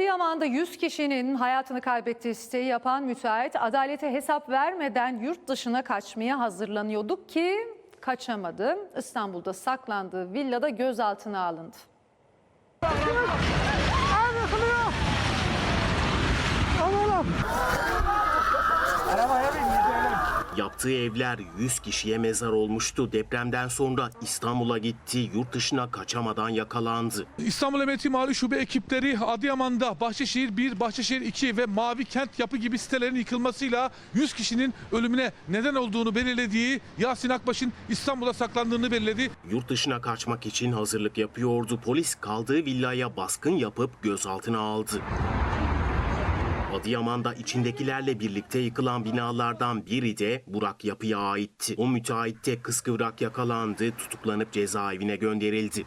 Adıyaman'da 100 kişinin hayatını kaybettiği siteyi yapan müteahhit adalete hesap vermeden yurt dışına kaçmaya hazırlanıyorduk ki kaçamadı. İstanbul'da saklandığı villada gözaltına alındı. Yaptığı evler 100 kişiye mezar olmuştu. Depremden sonra İstanbul'a gitti, yurt dışına kaçamadan yakalandı. İstanbul Emniyeti Mali Şube ekipleri Adıyaman'da Bahçeşehir 1, Bahçeşehir 2 ve Mavi Kent yapı gibi sitelerin yıkılmasıyla 100 kişinin ölümüne neden olduğunu belirlediği Yasin Akbaş'ın İstanbul'da saklandığını belirledi. Yurt dışına kaçmak için hazırlık yapıyordu. Polis kaldığı villaya baskın yapıp gözaltına aldı. Adıyaman'da içindekilerle birlikte yıkılan binalardan biri de Burak Yapı'ya aitti. O müteahhit de kıskıvrak yakalandı, tutuklanıp cezaevine gönderildi.